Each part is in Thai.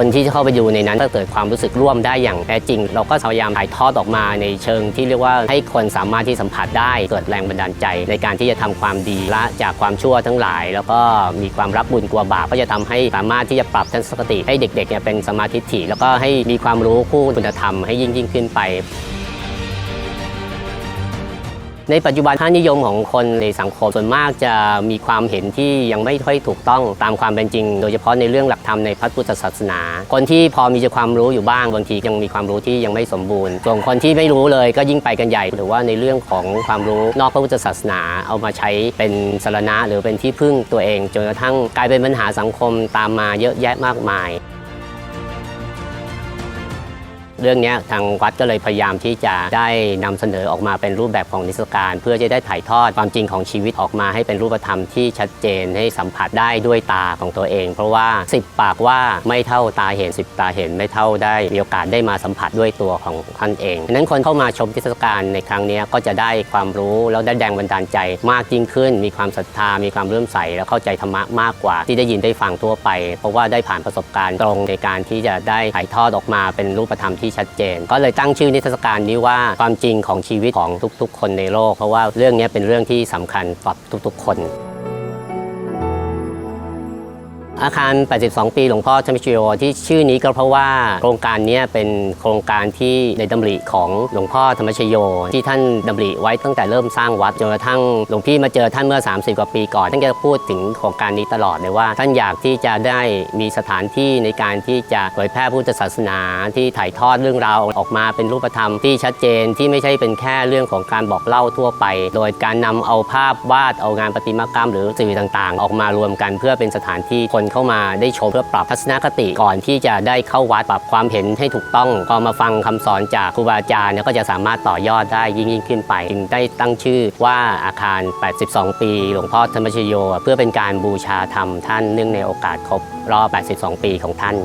คนที่เข้าไปอยู่ในนั้นถ้าเกิดความรู้สึกร่วมได้อย่างแท้จริง เราก็พยายามถ่ายทอดออกมาในเชิงที่เรียกว่าให้คนสามารถที่สัมผัสได้เกิดแรงบันดาลใจ ในการที่จะทำความดีละจากความชั่วทั้งหลาย แล้วก็มีความรับบุญกลัวบาปก็จะทำให้สามารถที่จะปรับทัศนคติให้เด็กๆเนี่ยเป็นสมาธิถี่แล้วก็ให้มีความรู้คู่คุณธรรมให้ยิ่งยิ่งขึ้นไป ในปัจจุบันค่านิยมของคนในสังคมส่วนมากจะมีความเห็นที่ยังไม่ค่อยถูกต้องตามความเป็นจริง โดยเฉพาะในเรื่องหลักธรรมในพระพุทธศาสนา คนที่พอมีความรู้อยู่บ้างบางทียังมีความรู้ที่ยังไม่สมบูรณ์ ส่วนคนที่ไม่รู้เลยก็ยิ่งไปกันใหญ่หรือว่าในเรื่องของความรู้นอกพระพุทธศาสนา เอามาใช้เป็นสารณะหรือเป็นที่พึ่งตัวเองจนกระทั่งกลายเป็นปัญหาสังคมตามมาเยอะแยะมากมาย เรื่องนี้ทางวัดก็เลยพยายามที่จะได้นำเสนอออกมาเป็นรูปแบบของนิทรรศการ เพื่อจะได้ถ่ายทอดความจริงของชีวิตออกมาให้เป็นรูปธรรมที่ชัดเจนให้สัมผัสได้ด้วยตาของตัวเอง เพราะว่า 10 ปากว่าไม่เท่าตาเห็น 10 ตาเห็นไม่เท่าได้มีโอกาสได้มาสัมผัสด้วยตัวของท่านเองฉะนั้นคนเข้ามาชมนิทรรศการในครั้งนี้ก็จะได้ความรู้แล้วได้แรงบันดาลใจมากยิ่งขึ้น มีความศรัทธามีความเลื่มใสแล้วเข้าใจธรรมะมากกว่า ที่ได้ยินได้ฟังทั่วไป เพราะว่าได้ผ่านประสบการณ์ตรงในการที่จะได้ถ่ายทอดออกมาเป็นรูปธรรมที่ชัดเจน ก็เลยตั้งชื่อนิทรรศการนี้ว่าความจริงของชีวิตของทุกๆ คนในโลก เพราะว่าเรื่องนี้เป็นเรื่องที่สำคัญกับทุกๆ คน อาคาร 82 ปีหลวงพ่อธรรมชโยที่ชื่อนี้ก็เพราะว่าโครงการนี้เป็นโครงการที่ในดำริของหลวงพ่อธรรมชโย ที่ท่านดำริไว้ตั้งแต่เริ่มสร้างวัดจนกระทั่งหลวงพี่มาเจอท่านเมื่อ 30 กว่าปีก่อนท่านก็พูดถึงโครงการนี้ตลอดเลยว่า ท่านอยากที่จะได้มีสถานที่ในการที่จะเผยแพร่พุทธศาสนา ที่ถ่ายทอดเรื่องราวออกมาเป็นรูปธรรมที่ชัดเจนที่ไม่ใช่เป็นแค่เรื่องของการบอกเล่าทั่วไป โดยการนำเอาภาพวาดเอางานประติมากรรม หรือสื่อต่างๆ ออกมารวมกันเพื่อเป็นสถานที่คนเข้ามาได้ชมเพื่อปรับทัศนคติก่อนที่จะได้เข้าวัดปรับความเห็นให้ถูกต้องก็มาฟังคำสอนจากครูบาอาจารย์ก็จะสามารถต่อยอดได้ยิ่งยิ่งขึ้นไปจึงได้ตั้งชื่อว่าอาคาร 82 ปี หลวงพ่อธรรมชโย เพื่อเป็นการบูชาธรรมท่านเนื่องในโอกาสครบรอบ 82 ปีของท่าน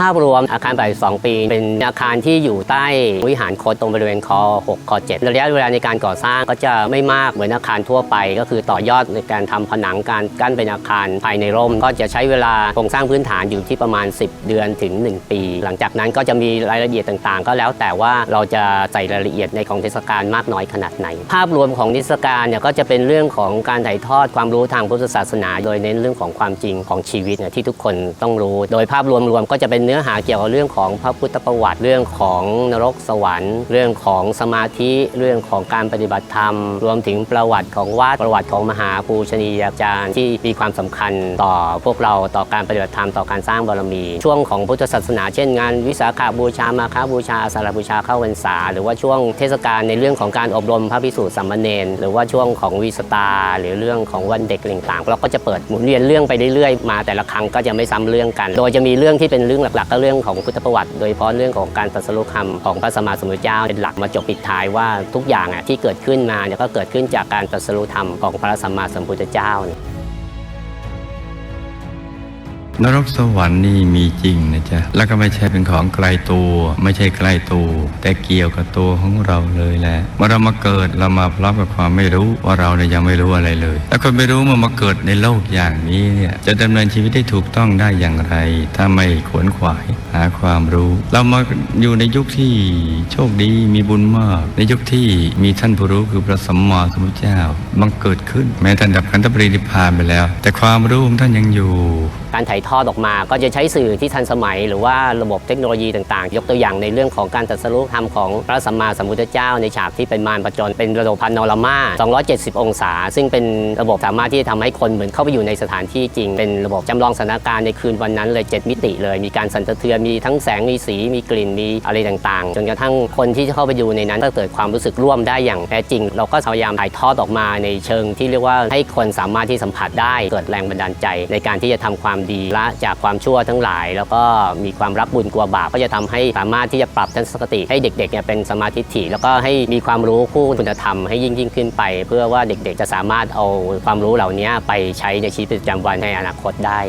ภาพรวมอาคาร82ปี เป็นอาคารที่อยู่ใต้วิหารโคตตรงบริเวณคอ6คอ7ระยะเวลาในการก่อสร้างก็จะไม่มากเหมือนอาคารทั่วไป ก็คือต่อยอดในการทำผนังการกั้นเป็นอาคารภายในร่ม ก็จะใช้เวลาโครงสร้างพื้นฐานอยู่ที่ประมาณ 10 เดือนถึง 1 ปี หลังจากนั้นก็จะมีรายละเอียดต่างๆ ก็แล้วแต่ว่าเราจะใส่รายละเอียดในของเทศกาลมากน้อยขนาดไหน ภาพรวมของนิทรรศการเนี่ยก็จะเป็นเรื่องของการถ่ายทอดความรู้ทางพุทธศาสนา โดยเน้นเรื่องของความจริงของชีวิตเนี่ยที่ทุกคนต้องรู้ โดยภาพรวมๆก็จะเป็นเนื้อหาเกี่ยวกับเรื่องของพระพุทธประวัติเรื่องของนรกสวรรค์ เรื่องของสมาธิเรื่องของการปฏิบัติธรรม รวมถึงประวัติของวัดประวัติของมหาปูชนียาจารย์ ที่มีความสำคัญต่อพวกเราต่อการปฏิบัติธรรมต่อการสร้างบารมี ช่วงของพุทธศาสนาเช่นงานวิสาขาบูชามาฆบูชาสาฬบูชาเข้าพรรษา หรือว่าช่วงเทศกาลในเรื่องของการอบรมพระภิกษุสามมเณรหรือว่าช่วงของวิสตา หรือเรื่องของวันเด็กต่างๆเราก็จะเปิดหมุนเวียนเรื่องไปเรื่อยๆมาแต่ละครั้งก็จะไม่ซ้ำเรื่องกัน โดยจะมีเรื่องที่เป็นเรื่องหลักๆ ก็เรื่องของพุทธประวัติ โดยเฉพาะเรื่องของการตรัสรู้ธรรมของพระสัมมาสัมพุทธเจ้าเป็นหลักมาจบปิดท้ายว่าทุกอย่างอะที่เกิดขึ้นมาเนี่ยก็เกิดขึ้นจากการตรัสรู้ธรรมของพระสัมมาสัมพุทธเจ้าเนี่ย นรกสวรรค์นี่มีจริงนะจ๊ะ แล้วก็ไม่ใช่เป็นของไกลตัว ไม่ใช่ใกล้ตัว แต่เกี่ยวกับตัวของเราเลยแหละเมื่อเรามาเกิดเรามาพร้อมกับความไม่รู้ว่าเราเนี่ยยังไม่รู้อะไรเลย แล้วคนไม่รู้มื่อมาเกิดในโลกอย่างนี้เนี่ยจะดำเนินชีวิตได้ถูกต้องได้อย่างไร ถ้าไม่ขวนขวายหาความรู้ เรามาอยู่ในยุคที่โชคดีมีบุญมาก ในยุคที่มีท่านผู้รู้คือพระสัมมาสัมพุทธเจ้าบังเกิดขึ้น แม้ท่านดับขันธปรินิพพานไปแล้ว แต่ความรู้ของท่านยังอยู่การถ่ายทอดออกมาก็จะใช้สื่อที่ทันสมัย หรือว่าระบบเทคโนโลยีต่างๆ ยกตัวอย่างในเรื่องของการตรัสรู้ธรรมของพระสัมมาสัมพุทธเจ้า ในฉากที่เป็นมารประจนเป็นระบบพาโนรามา 270 องศา ซึ่งเป็นระบบสามารถที่จะทำให้คนเหมือนเข้าไปอยู่ในสถานที่จริง เป็นระบบจำลองสถานการณ์ในคืนวันนั้นเลย 7 มิติเลย มีการสั่นสะเทือนมีทั้งแสงมีสีมีกลิ่นมีอะไรต่างๆ จนกระทั่งคนที่เข้าไปดูในนั้นก็เกิดความรู้สึกร่วมได้อย่างแท้จริง เราก็พยายามถ่ายทอดออกมาในเชิงที่เรียกว่าให้คนสามารถที่สัมผัสได้เกิดแรงบันดาลใจ ในการที่จะทำความดีละจากความชั่วทั้งหลาย แล้วก็มีความรับบุญกลัวบาปก็จะทำให้สามารถที่จะปรับทัศนคติให้เด็กๆเนี่ยเป็นสมาธิถี่แล้วก็ให้มีความรู้คู่คุณธรรมให้ยิ่งยิ่งขึ้นไป เพื่อว่าเด็กๆจะสามารถเอาความรู้เหล่านี้ไปใช้ในชีวิตประจำวันในอนาคตได้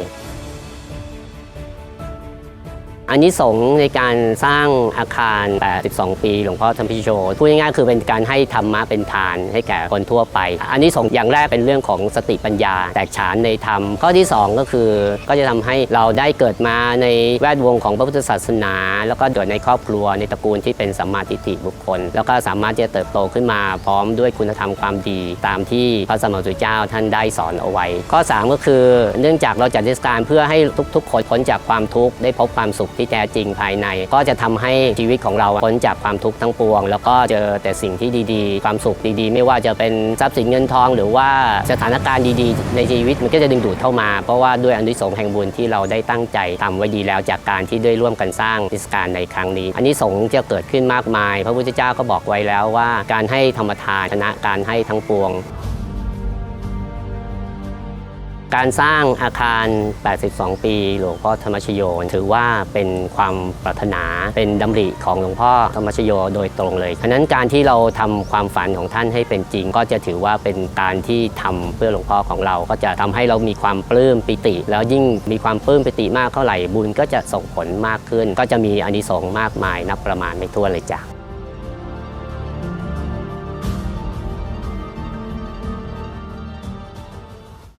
อันนี้สงในการสร้างอาคาร 82 ปีหลวงพ่อธรรมพิโชพูดง่ายๆคือเป็นการให้ธรรมะเป็นทานให้แก่คนทั่วไป อันนี้สงอย่างแรกเป็นเรื่องของสติปัญญา แตกฉานในธรรม ข้อที่ 2 ก็คือก็จะทำให้เราได้เกิดมาในแวดวงของพระพุทธศาสนา แล้วก็เกิดในครอบครัวในตระกูลที่เป็นสัมมาทิฏฐิบุคคล แล้วก็สามารถที่จะเติบโตขึ้นมาพร้อมด้วยคุณธรรมความดี ตามที่พระสมมาสุเจ้าท่านได้สอนเอาไว้ ข้อ 3 ก็คือ เนื่องจากเราจัดเทศกาลเพื่อให้ทุกๆคนพ้นจากความทุกข์ได้พบความสุขที่แท้จริงภายใน ก็จะทำให้ชีวิตของเราพ้นจากความทุกข์ทั้งปวง แล้วก็เจอแต่สิ่งที่ดีๆ ความสุขดีๆ ไม่ว่าจะเป็นทรัพย์สินเงินทอง หรือว่าสถานการณ์ดีๆ ในชีวิตมันก็จะดึงดูดเข้ามา เพราะว่าด้วยอนิสงส์แห่งบุญที่เราได้ตั้งใจทำไว้ดีแล้วจากการที่ได้ร่วมกันสร้างเทศกาลในครั้งนี้ อันนี้สงส์จะเกิดขึ้นมากมาย พระพุทธเจ้าก็บอกไว้แล้วว่า การให้ธรรมทานชนะการให้ทั้งปวง การสร้างอาคาร 82 ปี หลวงพ่อธรรมชโย ถือว่าเป็นความปรารถนา เป็นดำริของหลวงพ่อธรรมชโยโดยตรงเลยฉะนั้นการที่เราทำความฝันของท่านให้เป็นจริง ก็จะถือว่าเป็นการที่ทำเพื่อหลวงพ่อของเรา ก็จะทำให้เรามีความปลื้มปิติ แล้วยิ่งมีความปลื้มปิติมากเท่าไหร่บุญก็จะส่งผลมากขึ้น ก็จะมีอานิสงส์มากมายนับประมาณไม่ถ้วนเลยจ้ะ